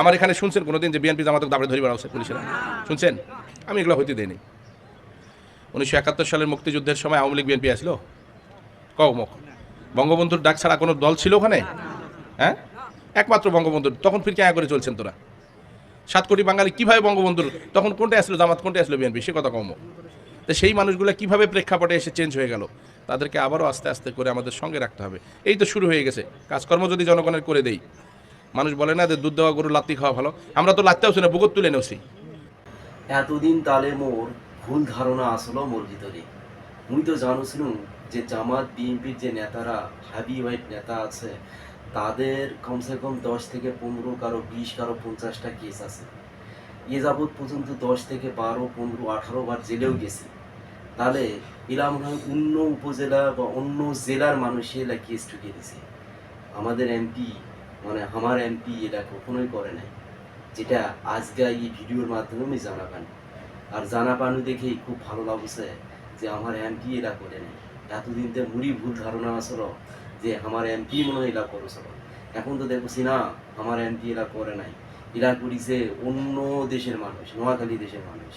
আমার এখানে শুনছেন কোনোদিন যে বিএনপি জামাতক দাবড়ে ধরি বেড়াচ্ছে পুলিশেরা? শুনছেন? আমি এগুলো হইতে দিইনি। উনিশশো একাত্তর সালের মুক্তিযুদ্ধের সময় আওয়ামী লীগ বিএনপি আসলো? কমক বঙ্গবন্ধুর ডাক ছাড়া কোনো দল ছিল ওখানে? হ্যাঁ? একমাত্র বঙ্গবন্ধুর। তখন ফির কেয়া করে চলছেন তোরা। সাত কোটি বাঙালি কীভাবে বঙ্গবন্ধুর? তখন কোনটা আসলো জামাত, কোনটা আসলো বিএনপি? সে কথা কম তো সেই মানুষগুলো কীভাবে প্রেক্ষাপটে এসে চেঞ্জ হয়ে গেল? তাদেরকে আবারও আস্তে আস্তে করে আমাদের সঙ্গে রাখতে হবে। এই তো শুরু হয়ে গেছে। কাজকর্ম যদি জনগণের করে দেই মানুষ বলে না যে দুধ দেওয়া গরু লাত্তি খাওয়া ভালো। আমরা তো লাত্তেও না বুকত তুলে নেওছি। এতদিন তালে মোর ভুল ধারণা আসলো মোর ভিতরে। মুই তো জানুছিলুম যে জামাত, বিএনপির যে নেতারা হ্যাভি ওয়েট নেতা আছে, তাদের কমসে কম দশ থেকে পনেরো, কারও বিশ, কারও পঞ্চাশটা কেস আছে। এ যাবৎ পর্যন্ত দশ থেকে বারো, পনেরো, আঠারো বার জেলেও গেছে। তাহলে এরা মনে হয় অন্য উপজেলা বা অন্য জেলার মানুষে এলা কেস ঠুকে দিছে। আমাদের এমপি মানে আমার এমপি এটা কখনোই করে নাই। যেটা আজকে এই ভিডিওর মাধ্যমে আমি জানা পানি আর জানা পানি দেখেই খুব ভালো লাগছে যে আমার এমপি এরা করে নেই। এতদিন তো মুড়ি ভুল ধারণা আসলো যে আমার এমপি মনে হয় এরা করেছিল এখন তো দেখছি না, আমার এমপি এরা করে নাই। এরা করিছে অন্য দেশের মানুষ, নোয়াখালী দেশের মানুষ।